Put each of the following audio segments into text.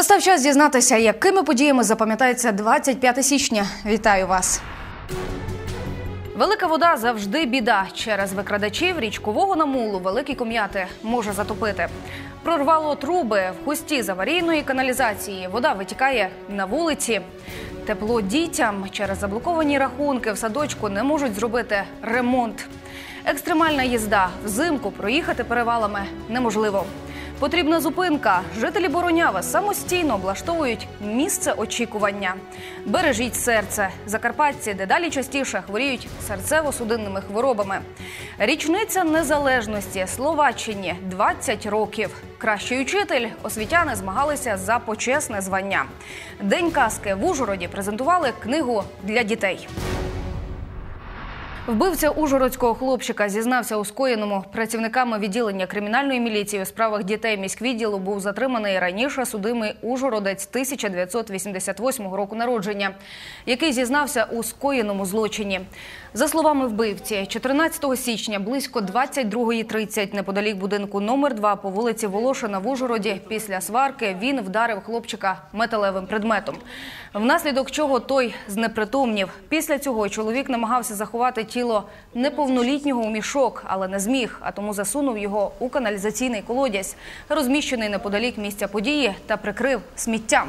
Настав час дізнатися, якими подіями запам'ятається 25 січня. Вітаю вас. Велика вода завжди біда. Через викрадачів річкового намулу великі ком'яти може затопити. Прорвало труби в хусті з аварійної каналізації. Вода витікає на вулиці. Тепло дітям через заблоковані рахунки в садочку не можуть зробити ремонт. Екстремальна їзда взимку проїхати перевалами неможливо. Потрібна зупинка. Жителі Боронява самостійно облаштовують місце очікування. Бережіть серце. Закарпатці дедалі частіше хворіють серцево-судинними хворобами. Річниця незалежності Словаччині 20 років. Кращий учитель освітяни змагалися за почесне звання. День казки в Ужгороді презентували книгу для дітей. Вбивця ужгородського хлопчика зізнався у скоєному працівниками відділення кримінальної міліції у справах дітей міськвідділу був затриманий раніше судимий ужгородець 1988 року народження, який зізнався у скоєному злочині. За словами вбивці, 14 січня близько 22.30 неподалік будинку номер 2 по вулиці Волошина в Ужгороді після сварки він вдарив хлопчика металевим предметом. Внаслідок чого той знепритомнів. Після цього чоловік намагався заховати тіло неповнолітнього у мішок, але не зміг, а тому засунув його у каналізаційний колодязь, розміщений неподалік місця події, та прикрив сміттям.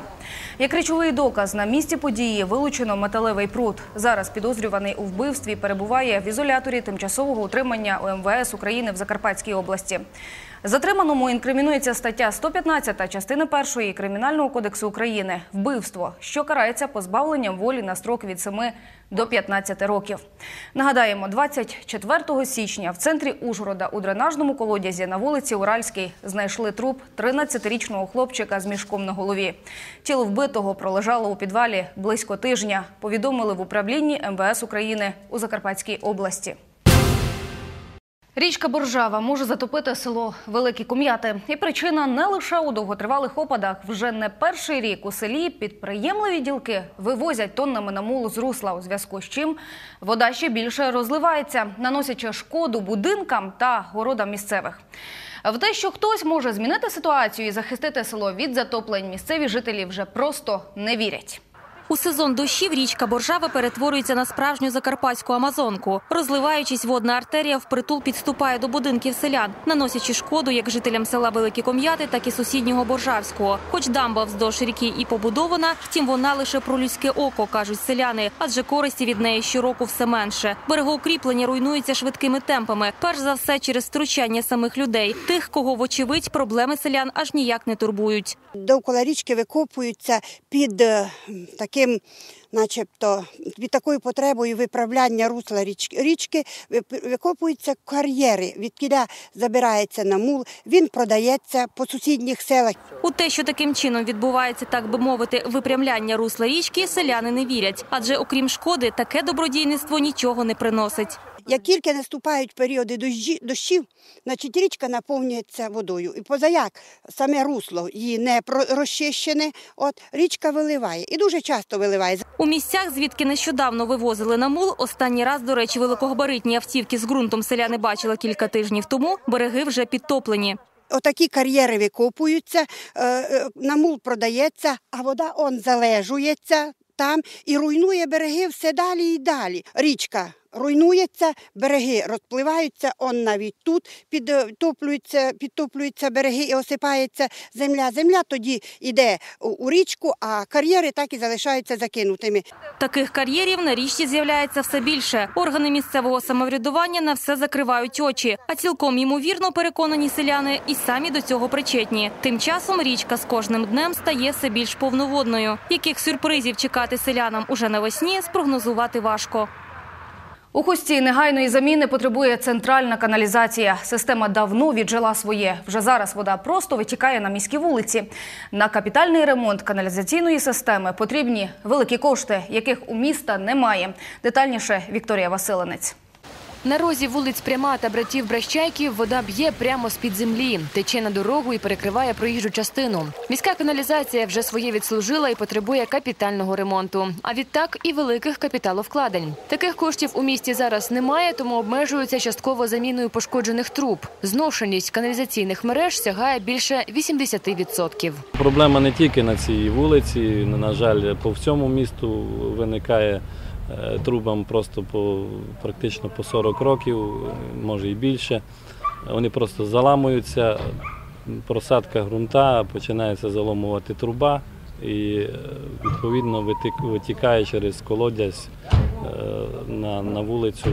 Як речовий доказ на місці події вилучено металевий прут. Зараз підозрюваний у вбивстві перебуває в ізоляторі тимчасового утримання ОМВС України в Закарпатській області. Затриманому інкримінується стаття 115 частини 1 Кримінального кодексу України вбивство, що карається позбавленням волі на строк від 7 до 15 років. Нагадаємо, 24 січня в центрі Ужгорода у дренажному колодязі на вулиці Уральській знайшли труп 13-річного хлопчика з мішком на голові. Тіло вбитого пролежало у підвалі близько тижня. Повідомили в управлінні МВС України у Закарпатській області. Річка Боржава може затопити село Великі Кум'яти. І причина не лише у довготривалих опадах. Вже не перший рік у селі підприємливі ділки вивозять тоннами на мул з русла, у зв'язку з чим вода ще більше розливається, наносячи шкоду будинкам та городам місцевих. В те, що хтось може змінити ситуацію і захистити село від затоплень, місцеві жителі вже просто не вірять. У сезон дощів річка Боржава перетворюється на справжню закарпатську амазонку. Розливаючись, водна артерія впритул підступає до будинків селян, наносячи шкоду як жителям села Великі Ком'яти, так і сусіднього Боржавського. Хоч дамба вздовж ріки і побудована, втім вона лише про людське око, кажуть селяни, адже користі від неї щороку все менше. Берегоукріплення руйнуються швидкими темпами. Перш за все через втручання самих людей, тих, кого вочевидь проблеми селян аж ніяк не турбують. Довкола річки викопуються під е, таким, начебто, під такою потребою виправляння русла річки, викопуються кар'єри, відкіля забирається на мул, він продається по сусідніх селах. У те, що таким чином відбувається, так би мовити, випрямляння русла річки, селяни не вірять, адже окрім шкоди, таке добродійництво нічого не приносить. Як тільки наступають періоди дощі, дощів, значить річка наповнюється водою. І позаяк саме русло її не про- розчищене, от річка виливає і дуже часто виливає. У місцях, звідки нещодавно вивозили на мул, останній раз, до речі, великогабаритні автівки з ґрунтом селяни бачили кілька тижнів тому. Береги вже підтоплені. Отакі кар'єри викопуються, е, е, на мул продається, а вода он залежується там і руйнує береги все далі і далі. Річка руйнується, береги розпливаються, он навіть тут підтоплюються, підтоплюються береги і осипається земля. Земля тоді йде у річку, а кар'єри так і залишаються закинутими. Таких кар'єрів на річці з'являється все більше. Органи місцевого самоврядування на все закривають очі. А цілком ймовірно переконані селяни і самі до цього причетні. Тим часом річка з кожним днем стає все більш повноводною. Яких сюрпризів чекати селянам уже навесні, спрогнозувати важко. У хусті негайної заміни потребує центральна каналізація. Система давно віджила своє. Вже зараз вода просто витікає на міські вулиці. На капітальний ремонт каналізаційної системи потрібні великі кошти, яких у міста немає. Детальніше Вікторія Василенець. На розі вулиць Пряма та братів Бращайків вода б'є прямо з-під землі, тече на дорогу і перекриває проїжджу частину. Міська каналізація вже своє відслужила і потребує капітального ремонту. А відтак і великих капіталовкладень. Таких коштів у місті зараз немає, тому обмежуються частково заміною пошкоджених труб. Зношеність каналізаційних мереж сягає більше 80%. Проблема не тільки на цій вулиці. На жаль, по всьому місту виникає трубам просто по практично по 40 років, е, може і більше. Вони просто заламуються, просадка ґрунта, починається заломувати труба і е, відповідно витікає через колодязь е, на, на вулицю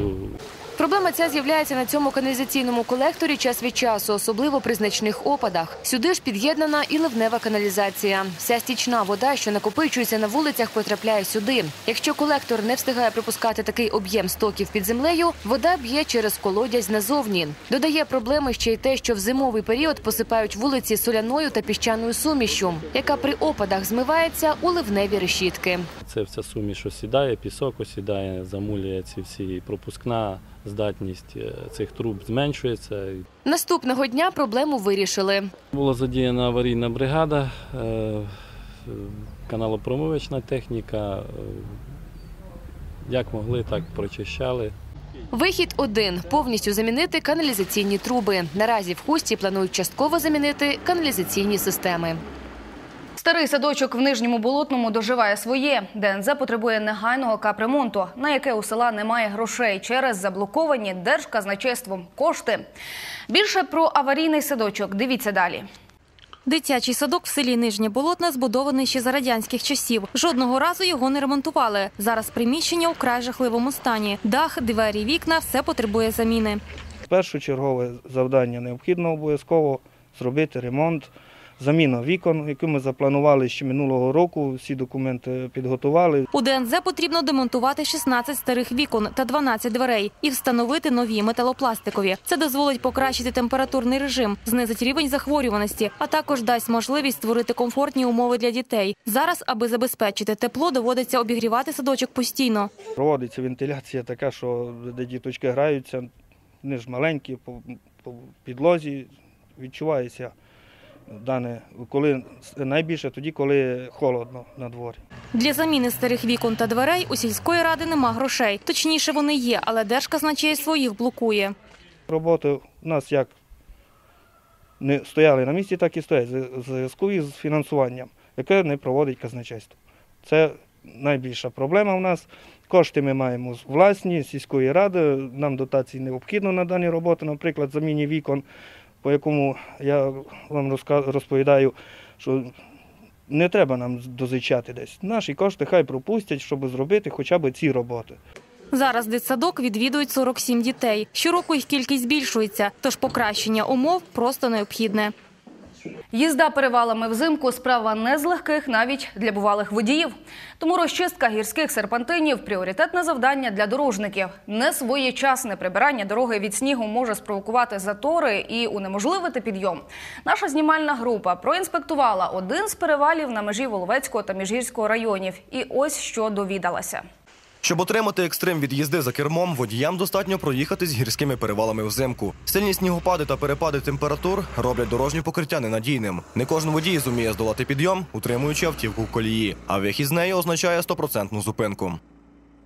Проблема ця з'являється на цьому каналізаційному колекторі час від часу, особливо при значних опадах. Сюди ж під'єднана і ливнева каналізація. Вся стічна вода, що накопичується на вулицях, потрапляє сюди. Якщо колектор не встигає пропускати такий об'єм стоків під землею, вода б'є через колодязь назовні. Додає проблеми ще й те, що в зимовий період посипають вулиці соляною та піщаною сумішю, яка при опадах змивається у ливневі решітки. Це вся суміш осідає, пісок осідає, замулює ці всі пропускна здатність е, цих труб зменшується. Наступного дня проблему вирішили. Була задіяна аварійна бригада, е, каналопромивочна техніка. е, Як могли, так прочищали. Вихід один повністю замінити каналізаційні труби. Наразі в хусті планують частково замінити каналізаційні системи. Старий садочок в Нижньому Болотному доживає своє. ДНЗ потребує негайного капремонту, на яке у села немає грошей через заблоковані держказначейством кошти. Більше про аварійний садочок дивіться далі. Дитячий садок в селі Нижнє Болотне збудований ще за радянських часів. Жодного разу його не ремонтували. Зараз приміщення у край жахливому стані. Дах, двері, вікна все потребує заміни. Першочергове завдання необхідно обов'язково зробити ремонт, заміна вікон, яку ми запланували ще минулого року. Всі документи підготували. У ДНЗ потрібно демонтувати 16 старих вікон та 12 дверей і встановити нові металопластикові. Це дозволить покращити температурний режим, знизить рівень захворюваності, а також дасть можливість створити комфортні умови для дітей. Зараз, аби забезпечити тепло, доводиться обігрівати садочок постійно. Проводиться вентиляція така, що де діточки граються, вони ж маленькі, по, підлозі відчувається дане, коли найбільше тоді, коли холодно на дворі. Для заміни старих вікон та дверей у сільської ради нема грошей. Точніше, вони є, але держказначейство їх блокує. Роботи у нас як не стояли на місці, так і стоять в зв'язку із фінансуванням, яке не проводить казначейство. Це найбільша проблема у нас. Кошти ми маємо власні сільської ради. Нам дотації необхідно на дані роботи, наприклад, заміні вікон, по якому я вам розповідаю, що не треба нам дозичати десь. Наші кошти хай пропустять, щоб зробити хоча б ці роботи. Зараз дитсадок відвідують 47 дітей. Щороку їх кількість збільшується, тож покращення умов просто необхідне. Їзда перевалами взимку справа не з легких навіть для бувалих водіїв. Тому розчистка гірських серпантинів пріоритетне завдання для дорожників. Несвоєчасне прибирання дороги від снігу може спровокувати затори і унеможливити підйом. Наша знімальна група проінспектувала один з перевалів на межі Воловецького та Міжгірського районів. І ось що довідалася. Щоб отримати екстрим від їзди за кермом, водіям достатньо проїхатись гірськими перевалами взимку. Сильні снігопади та перепади температур роблять дорожнє покриття ненадійним. Не кожен водій зуміє здолати підйом, утримуючи автівку в колії. А вихід з неї означає стопроцентну зупинку.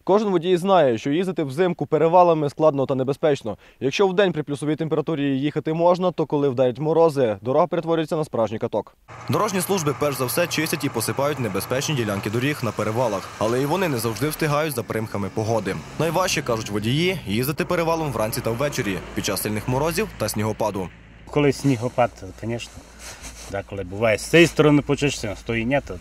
Кожен водій знає, що їздити взимку перевалами складно та небезпечно. Якщо вдень при плюсовій температурі їхати можна, то коли вдарять морози, дорога перетворюється на справжній каток. Дорожні служби перш за все чистять і посипають небезпечні ділянки доріг на перевалах, але і вони не завжди встигають за примхами погоди. Найважче кажуть водії їздити перевалом вранці та ввечері під час сильних морозів та снігопаду. Коли снігопад, то, звісно, деколи буває з цієї сторони почешся, ні, то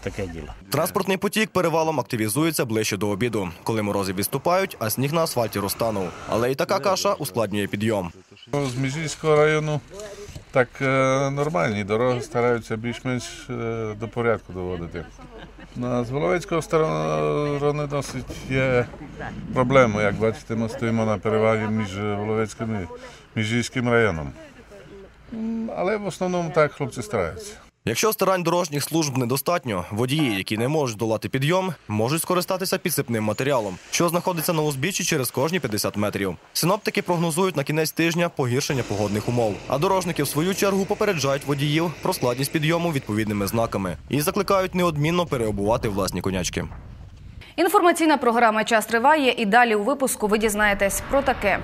таке діло. Транспортний потік перевалом активізується ближче до обіду, коли морози відступають, а сніг на асфальті розтанув. Але і така каша ускладнює підйом. З Міжгірського району так е, нормальні дороги стараються більш-менш е, до порядку доводити. На з Воловецького сторони досить є проблеми. Як бачите, ми стоїмо на перевалі між Воловецьким і Міжгірським районом. Але в основному так хлопці стараються. Якщо старань дорожніх служб недостатньо, водії, які не можуть долати підйом, можуть скористатися підсипним матеріалом, що знаходиться на узбіччі через кожні 50 метрів. Синоптики прогнозують на кінець тижня погіршення погодних умов. А дорожники, в свою чергу, попереджають водіїв про складність підйому відповідними знаками і закликають неодмінно переобувати власні конячки. Інформаційна програма Час триває і далі у випуску ви дізнаєтесь про таке.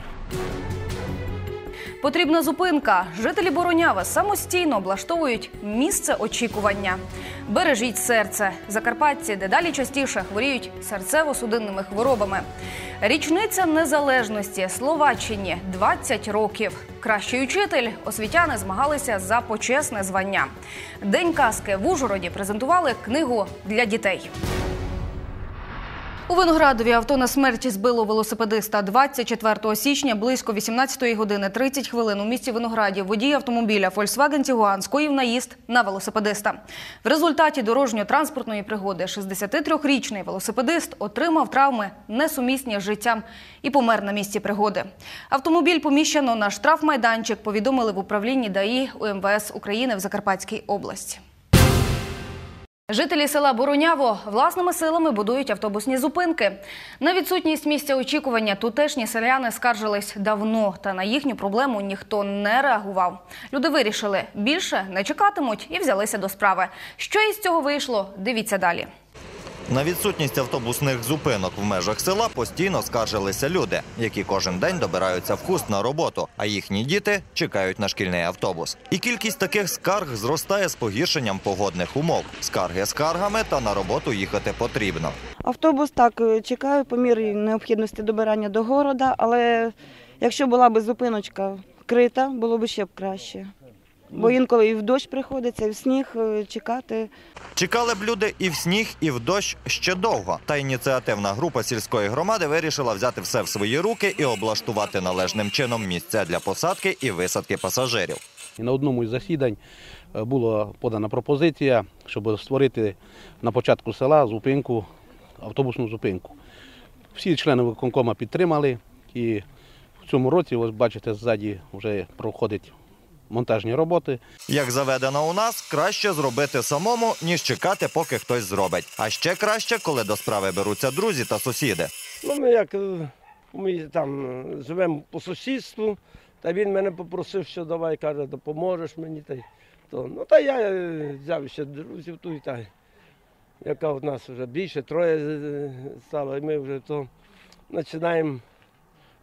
Потрібна зупинка. Жителі Боронява самостійно облаштовують місце очікування. Бережіть серце. Закарпатці дедалі частіше хворіють серцево-судинними хворобами. Річниця незалежності Словаччині 20 років. Кращий учитель освітяни змагалися за почесне звання. День казки в Ужгороді презентували книгу для дітей. У Виноградові авто на смерть збило велосипедиста 24 січня близько 18 години 30 хвилин у місті Винограді водій автомобіля Volkswagen Tiguan скоїв наїзд на велосипедиста. В результаті дорожньо-транспортної пригоди 63-річний велосипедист отримав травми несумісні з життям і помер на місці пригоди. Автомобіль поміщено на штрафмайданчик, повідомили в управлінні ДАІ УМВС України в Закарпатській області. Жителі села Бороняво власними силами будують автобусні зупинки. На відсутність місця очікування тутешні селяни скаржились давно, та на їхню проблему ніхто не реагував. Люди вирішили більше не чекатимуть і взялися до справи. Що із цього вийшло? Дивіться далі. На відсутність автобусних зупинок в межах села постійно скаржилися люди, які кожен день добираються в хуст на роботу, а їхні діти чекають на шкільний автобус. І кількість таких скарг зростає з погіршенням погодних умов. Скарги скаргами, та на роботу їхати потрібно. Автобус так е, чекаю по мірі необхідності добирання до города, але якщо була б зупиночка вкрита, було б ще б краще. Бо інколи і в дощ приходиться, і в сніг е, чекати. Чекали б люди і в сніг, і в дощ ще довго. Та ініціативна група сільської громади вирішила взяти все в свої руки і облаштувати належним чином місця для посадки і висадки пасажирів. І на одному із засідань е, була подана пропозиція, щоб створити на початку села зупинку, автобусну зупинку. Всі члени виконкома підтримали, і в цьому році, ось бачите, ззаді вже проходять монтажні роботи. Як заведено у нас, краще зробити самому, ніж чекати, поки хтось зробить. А ще краще, коли до справи беруться друзі та сусіди. Ну, ми як е, ми там е, живемо по сусідству, та він мене попросив, що давай каже, допоможеш мені. Та, й то, ну, та я е, взяв ще друзів тут, та, й яка в нас вже більше, троє е, стало, і ми вже то починаємо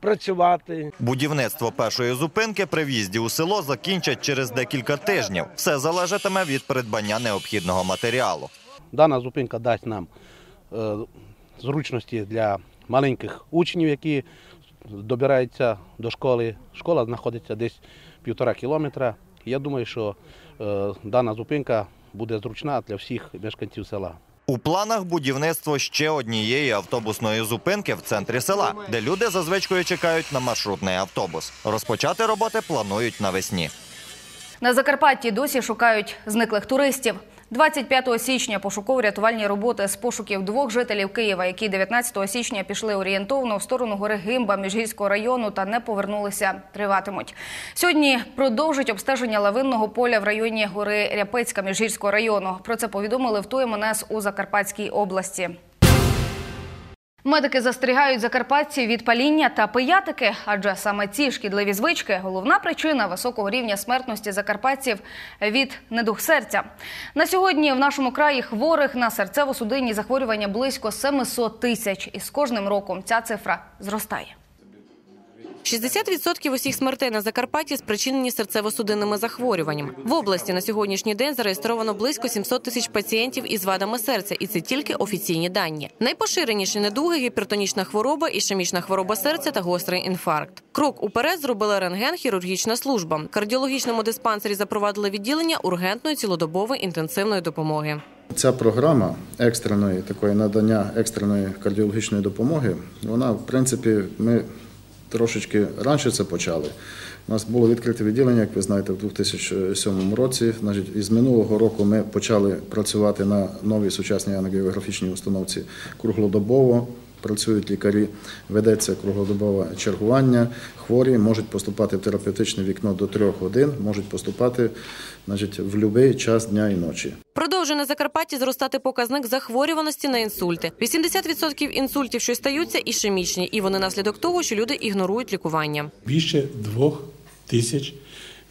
працювати. Будівництво першої зупинки при в'їзді у село закінчать через декілька тижнів. Все залежатиме від придбання необхідного матеріалу. Дана зупинка дасть нам е, зручності для маленьких учнів, які добираються до школи. Школа знаходиться десь півтора кілометра. Я думаю, що е, дана зупинка буде зручна для всіх мешканців села. У планах будівництво ще однієї автобусної зупинки в центрі села, де люди за звичкою чекають на маршрутний автобус. Розпочати роботи планують навесні. На Закарпатті досі шукають зниклих туристів. 25 січня пошуково-рятувальні роботи з пошуків двох жителів Києва, які 19 січня пішли орієнтовно в сторону гори Гимба Міжгірського району та не повернулися, триватимуть. Сьогодні продовжить обстеження лавинного поля в районі гори Ряпецька Міжгірського району. Про це повідомили в ТУМНС у Закарпатській області. Медики застерігають закарпатців від паління та пиятики, адже саме ці шкідливі звички – головна причина високого рівня смертності закарпатців від недух серця. На сьогодні в нашому краї хворих на серцево-судинні захворювання близько 700 тисяч, і з кожним роком ця цифра зростає. 60% усіх смертей на Закарпатті спричинені серцево-судинними захворюваннями. В області на сьогоднішній день зареєстровано близько 700 тисяч пацієнтів із вадами серця, і це тільки офіційні дані. Найпоширеніші недуги гіпертонічна хвороба, ішемічна хвороба серця та гострий інфаркт. Крок уперед зробила рентген хірургічна служба. В кардіологічному диспансері запровадили відділення ургентної цілодобової інтенсивної допомоги. Ця програма екстреної такої надання екстреної кардіологічної допомоги, вона в принципі ми трошечки раніше це почали. У нас було відкрите відділення, як ви знаєте, в 2007 році. Значить, із минулого року ми почали працювати на новій сучасній ангіографічній установці круглодобово. Працюють лікарі, ведеться круглодобове чергування. Хворі можуть поступати в терапевтичне вікно до трьох годин, можуть поступати значить, в будь-який час дня і ночі. Продовжує на Закарпатті зростати показник захворюваності на інсульти. 80% інсультів, що стаються, ішемічні, і вони наслідок того, що люди ігнорують лікування. Більше двох тисяч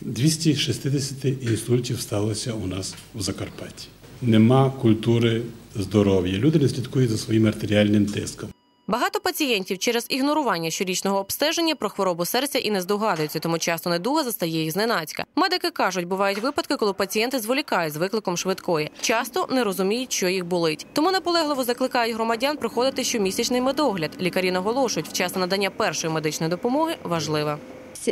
260 інсультів сталося у нас в Закарпатті. Нема культури здоров'я. Люди не слідкують за своїм артеріальним тиском. Багато пацієнтів через ігнорування щорічного обстеження про хворобу серця і не здогадуються, тому часто недуга застає їх зненацька. Медики кажуть, бувають випадки, коли пацієнти зволікають з викликом швидкої, часто не розуміють, що їх болить. Тому наполегливо закликають громадян проходити щомісячний медогляд. Лікарі наголошують, вчасне надання першої медичної допомоги важливе.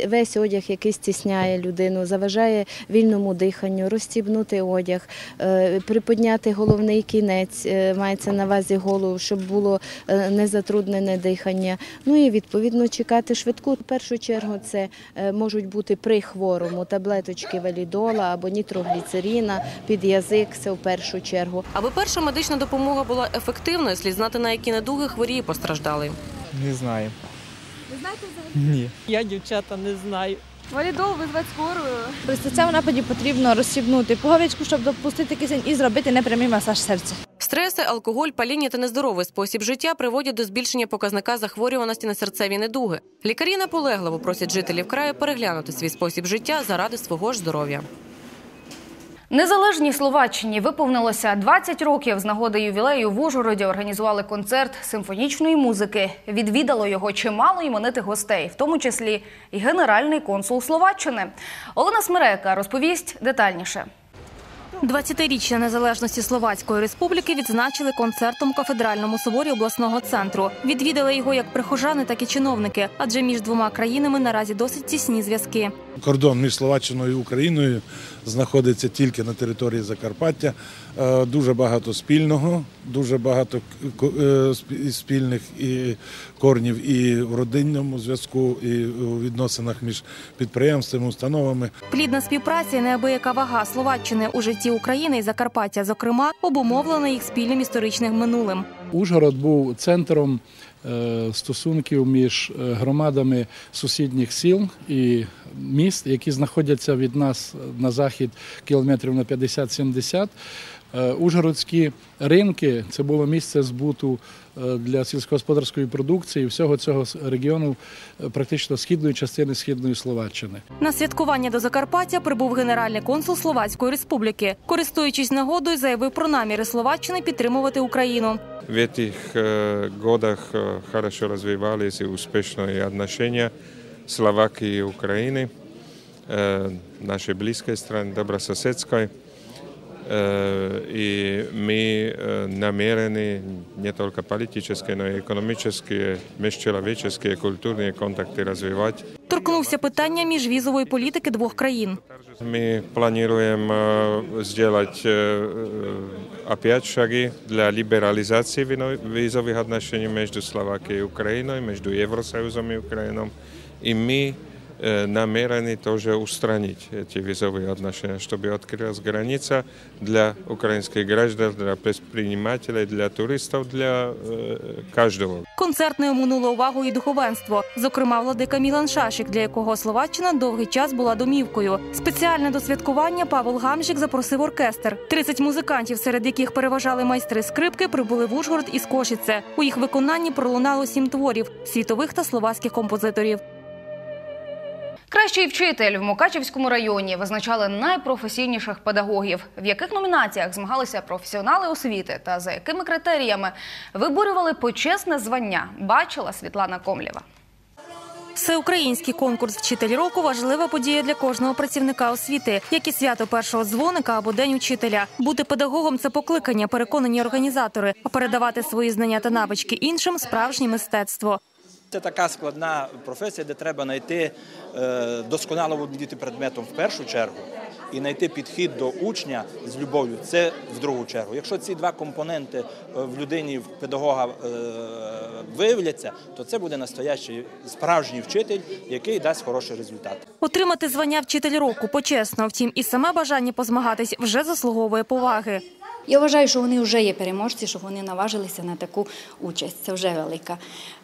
Весь одяг, який стісняє людину, заважає вільному диханню, розстібнути одяг, е, приподняти головний кінець, е, мається на увазі голову, щоб було е, незатруднене дихання. Ну і відповідно чекати швидку. В першу чергу це можуть бути при хворому таблеточки валідола або нітрогліцеріна під язик. Це в першу чергу. Аби перша медична допомога була ефективною, слід знати на які недуги хворіє постраждалий. Не знаю. Ви знаєте взагалі? Ні. Я дівчата не знаю. Валідол визвати скору. При серцевому нападі потрібно розсібнути пуговичку, щоб допустити кисень і зробити непрямий масаж серця. Стреси, алкоголь, паління та нездоровий спосіб життя приводять до збільшення показника захворюваності на серцеві недуги. Лікарі наполегливо просять жителів краю переглянути свій спосіб життя заради свого ж здоров'я. Незалежній Словаччині виповнилося 20 років з нагоди ювілею в Ужгороді. Організували концерт симфонічної музики. Відвідало його чимало іменитих гостей, в тому числі і генеральний консул Словаччини. Олена Смерека розповість детальніше. 20-річчя незалежності Словацької республіки відзначили концертом у кафедральному соборі обласного центру. Відвідали його як прихожани, так і чиновники, адже між двома країнами наразі досить тісні зв'язки. Кордон між Словаччиною і Україною знаходиться тільки на території Закарпаття. Е, Дуже багато спільного, дуже багато к- е, спільних і корнів і в родинному зв'язку, і у відносинах між підприємствами, установами. Плідна співпраця, і неабияка вага Словаччини у житті України і Закарпаття, зокрема, обумовлена їх спільним історичним минулим. Ужгород був центром стосунків між е, громадами сусідніх сіл і міст, які знаходяться від нас на захід кілометрів на 50-70. Е, Ужгородські ринки це було місце збуту е, для сільськогосподарської продукції всього цього с- регіону, е, практично східної частини східної Словаччини. На святкування до Закарпаття прибув генеральний консул Словацької республіки. Користуючись нагодою, заявив про наміри Словаччини підтримувати Україну. В этих э, годах э, хорошо развивались и успешные отношения Словакии и Украины, э, нашей близкой страны, добрососедской. Э, И мы э, намерены не только политические, но и экономические, межчеловеческие, культурные контакты развивать. Торкнувся питання міжвізової політики двох країн. Мы планируем э, сделать э, опять шаги для либерализации вино- визовых отношений между Словакией и Украиной, между Евросоюзом и Украиной. И мы э, намерены тоже устранить эти визовые отношения, чтобы открылась граница для украинских граждан, для предпринимателей, для туристов, для э, каждого. Концерт не оминуло увагу і духовенство, зокрема владика Мілан Шашик, для якого Словаччина довгий час була домівкою. Спеціальне до святкування Павел Гамжик запросив оркестр. 30 музикантів, серед яких переважали майстри скрипки, прибули в Ужгород із Кошице. У їх виконанні пролунало сім творів світових та словацьких композиторів. Кращий вчитель в Мукачівському районі визначали найпрофесійніших педагогів, в яких номінаціях змагалися професіонали освіти та за якими критеріями виборювали почесне звання. Бачила Світлана Комлєва. Всеукраїнський конкурс Вчитель року важлива подія для кожного працівника освіти, як і свято першого дзвоника або день учителя. Бути педагогом це покликання, переконані організатори, а передавати свої знання та навички іншим справжнє мистецтво. Це така складна професія, де треба знайти е, досконало володіти предметом в першу чергу і знайти підхід до учня з любов'ю. Це в другу чергу. Якщо ці два компоненти е, в людині, в педагога е, виявляться, то це буде настоящий справжній вчитель, який дасть хороший результат. Отримати звання вчитель року почесно. Втім, і саме бажання позмагатись вже заслуговує поваги. Я вважаю, що вони вже є переможці, що вони наважилися на таку участь. Це вже велика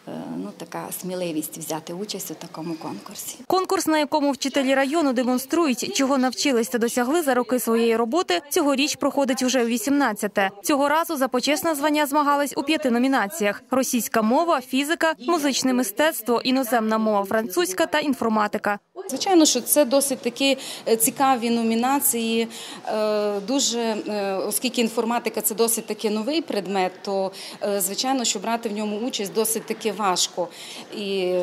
е, ну, така сміливість взяти участь у такому конкурсі. Конкурс, на якому вчителі району демонструють, чого навчились та досягли за роки своєї роботи, цьогоріч проходить уже у 18-те. Цього разу за почесне звання змагались у п'яти номінаціях: російська мова, фізика, музичне мистецтво, іноземна мова, французька та інформатика. Звичайно, що це досить такі е, цікаві номінації. Е, Дуже, е, оскільки інформатика це досить таки новий предмет, то звичайно, що брати в ньому участь досить таки важко. І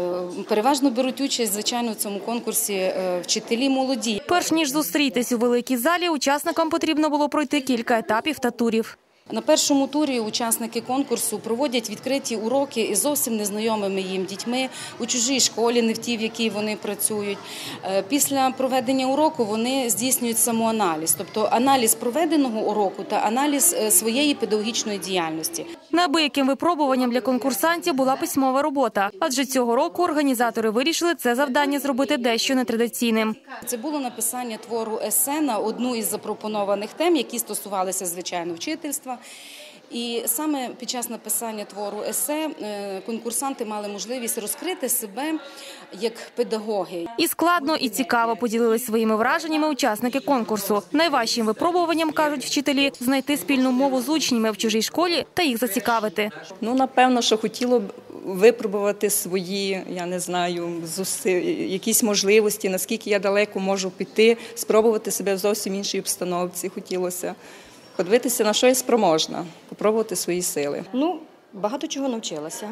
переважно беруть участь, звичайно, в цьому конкурсі вчителі молоді. Перш ніж зустрітись у великій залі, учасникам потрібно було пройти кілька етапів та турів. На першому турі учасники конкурсу проводять відкриті уроки із зовсім незнайомими їм дітьми у чужій школі, не в тій, в якій вони працюють. Е, Після проведення уроку вони здійснюють самоаналіз, тобто аналіз проведеного уроку та аналіз е, своєї педагогічної діяльності. Неабияким випробуванням для конкурсантів була письмова робота, адже цього року організатори вирішили це завдання зробити дещо нетрадиційним. Це було написання твору есе на одну із запропонованих тем, які стосувалися звичайно вчительства. І саме під час написання твору есе е, конкурсанти мали можливість розкрити себе як педагоги. І складно, і цікаво поділились своїми враженнями учасники конкурсу. Найважчим випробуванням кажуть вчителі знайти спільну мову з учнями в чужій школі та їх зацікавити. Ну, напевно, що хотіло б випробувати свої, я не знаю, зуси- якісь можливості, наскільки я далеко можу піти, спробувати себе в зовсім іншій обстановці. Хотілося подивитися, на що я спроможна, попробувати свої сили. Ну, багато чого навчилася.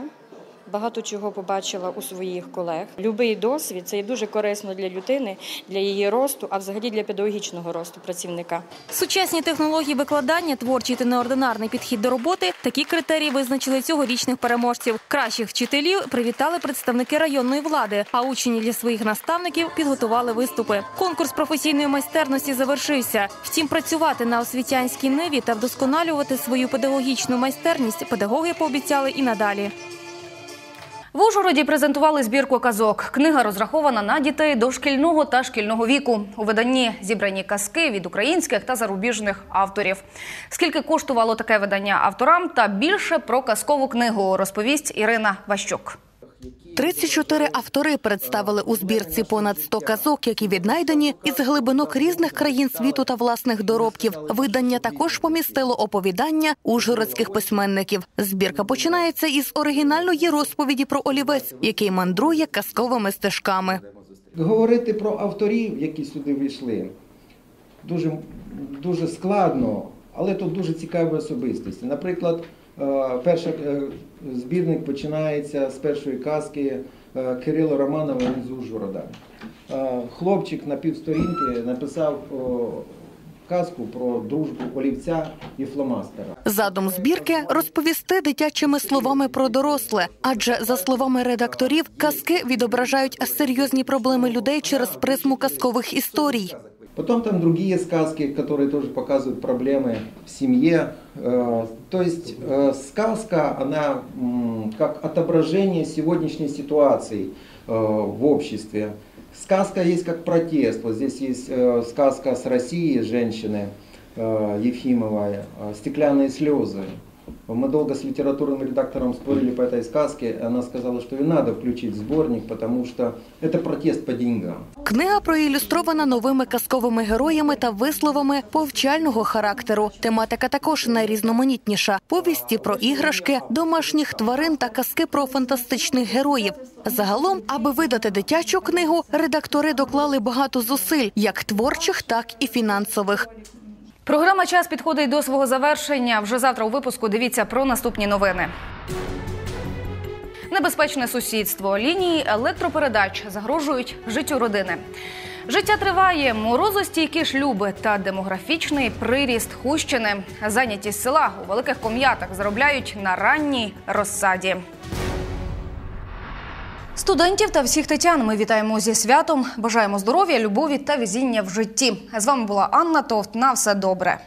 Багато чого побачила у своїх колег. Любий досвід це дуже корисно для людини, для її росту, а взагалі для педагогічного росту працівника. Сучасні технології викладання, творчий та неординарний підхід до роботи такі критерії визначили цьогорічних переможців. Кращих вчителів привітали представники районної влади, а учні для своїх наставників підготували виступи. Конкурс професійної майстерності завершився. Втім, працювати на освітянській ниві та вдосконалювати свою педагогічну майстерність педагоги пообіцяли і надалі. В Ужгороді презентували збірку казок. Книга розрахована на дітей дошкільного та шкільного віку. У виданні зібрані казки від українських та зарубіжних авторів. Скільки коштувало таке видання авторам та більше про казкову книгу розповість Ірина Ващук. 34 автори представили у збірці понад 100 казок, які віднайдені із глибинок різних країн світу та власних доробків. Видання також помістило оповідання ужгородських письменників. Збірка починається із оригінальної розповіді про олівець, який мандрує казковими стежками. Говорити про авторів, які сюди вийшли, дуже, дуже складно, але тут дуже цікаві особистості. Наприклад, е, перший збірник починається з першої казки е, Кирило Романова з Ужгорода. Е, Хлопчик на півсторінки написав казку про дружбу олівця і фломастера. Задум збірки розповісти дитячими словами про доросле, адже за словами редакторів, казки відображають серйозні проблеми людей через призму казкових історій. Потом там другие сказки, которые тоже показывают проблемы в семье. Э, То есть э, сказка, она как отображение сегодняшней ситуации э, в обществе. Сказка есть как протест. Вот здесь есть сказка с России женщины Ефимовой «Стеклянные слезы». Мы долго с литературным редактором спорили по этой сказке. Она сказала, что ее надо включить в сборник, потому что это протест по деньгам. Книга проілюстрована новими казковими героями та висловами повчального характеру. Тематика також найрізноманітніша: повісті про іграшки, домашніх тварин та казки про фантастичних героїв. Загалом, аби видати дитячу книгу, редактори доклали багато зусиль, як творчих, так і фінансових. Програма час підходить до свого завершення. Вже завтра у випуску дивіться про наступні новини. Небезпечне сусідство. Лінії електропередач загрожують життю родини. Життя триває, морозостійкі шлюби та демографічний приріст Хущини. Зайнятість села у великих ком'ятах заробляють на ранній розсаді. Студентів та всіх тетян ми вітаємо зі святом. Бажаємо здоров'я, любові та везіння в житті. З вами була Анна Товт. На все добре.